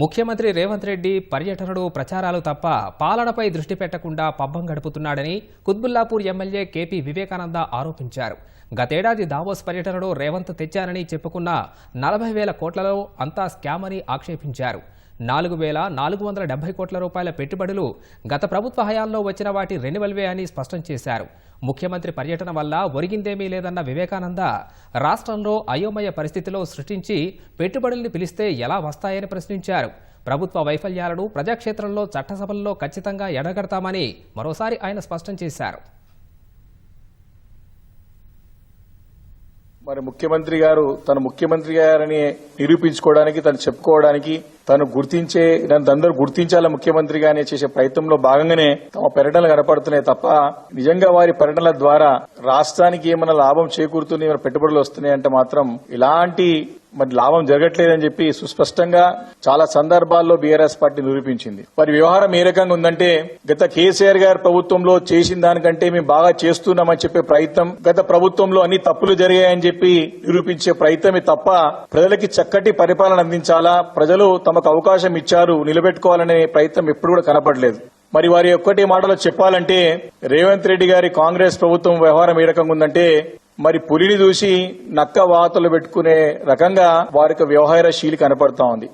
ముఖ్యమంత్రి రేవంత్ రెడ్డి పర్యటనలు ప్రచారాలు తప్ప పాలనపై దృష్టి పెట్టకుండా పబ్బం గడుపుతున్నాడని కుత్బుల్లాపూర్ ఎమ్మెల్యే కేపీ వివేకానంద ఆరోపించారు. గతేడాది దావోస్ పర్యటనలో రేవంత్ తెచ్చానని చెప్పుకున్న నలభై వేల కోట్లలో అంతా స్కామ్ అని ఆక్షేపించారు. నాలుగు వేల నాలుగు వందల డెబ్బై కోట్ల రూపాయల పెట్టుబడులు గత ప్రభుత్వ హయాంలో వచ్చిన వాటి రెన్యువల్వే అని స్పష్టం చేశారు. ముఖ్యమంత్రి పర్యటన వల్ల ఒరిగిందేమీ లేదన్న వివేకానంద రాష్ట్రంలో అయోమయ పరిస్థితిలో సృష్టించి పెట్టుబడుల్ని పిలిస్తే ఎలా వస్తాయని ప్రశ్నించారు. ప్రభుత్వ వైఫల్యాలను ప్రజాక్షేత్రంలో చట్టసభల్లో ఖచ్చితంగా ఎడగడతామని మరోసారి ఆయన స్పష్టం చేశారు. మరి ముఖ్యమంత్రి గారు తను ముఖ్యమంత్రి గారని నిరూపించుకోవడానికి తను చెప్పుకోవడానికి తను గుర్తించే నన్ను అందరూ గుర్తించాల ముఖ్యమంత్రిగానే చేసే ప్రయత్నంలో భాగంగానే తమ పర్యటనలు కనపడుతున్నాయి తప్ప నిజంగా వారి పర్యటనల ద్వారా రాష్ట్రానికి ఏమైనా లాభం చేకూరుతుంది ఏమైనా పెట్టుబడులు వస్తున్నాయంటే మాత్రం ఇలాంటి మరి లాభం జరగట్లేదని చెప్పి సుస్పష్టంగా చాలా సందర్భాల్లో బీఆర్ఎస్ పార్టీ నిరూపించింది. మరి వ్యవహారం ఏ రకంగా ఉందంటే గత కేసీఆర్ గారి ప్రభుత్వంలో చేసిన దానికంటే మేము బాగా చేస్తున్నామని చెప్పే ప్రయత్నం గత ప్రభుత్వంలో అన్ని తప్పులు జరిగాయని చెప్పి నిరూపించే ప్రయత్నమే తప్ప ప్రజలకి చక్కటి పరిపాలన అందించాలా ప్రజలు తమకు అవకాశం ఇచ్చారు నిలబెట్టుకోవాలనే ప్రయత్నం ఎప్పుడు కూడా కనపడలేదు. మరి వారి ఒక్కటి మాటలో చెప్పాలంటే రేవంత్ రెడ్డి గారి కాంగ్రెస్ ప్రభుత్వం వ్యవహారం ఏ రకంగా ఉందంటే మరి పులిని చూసి నక్క వాతలు పెట్టుకునే రకంగా వారికి వ్యవహార శీలి కనపడతా ఉంది.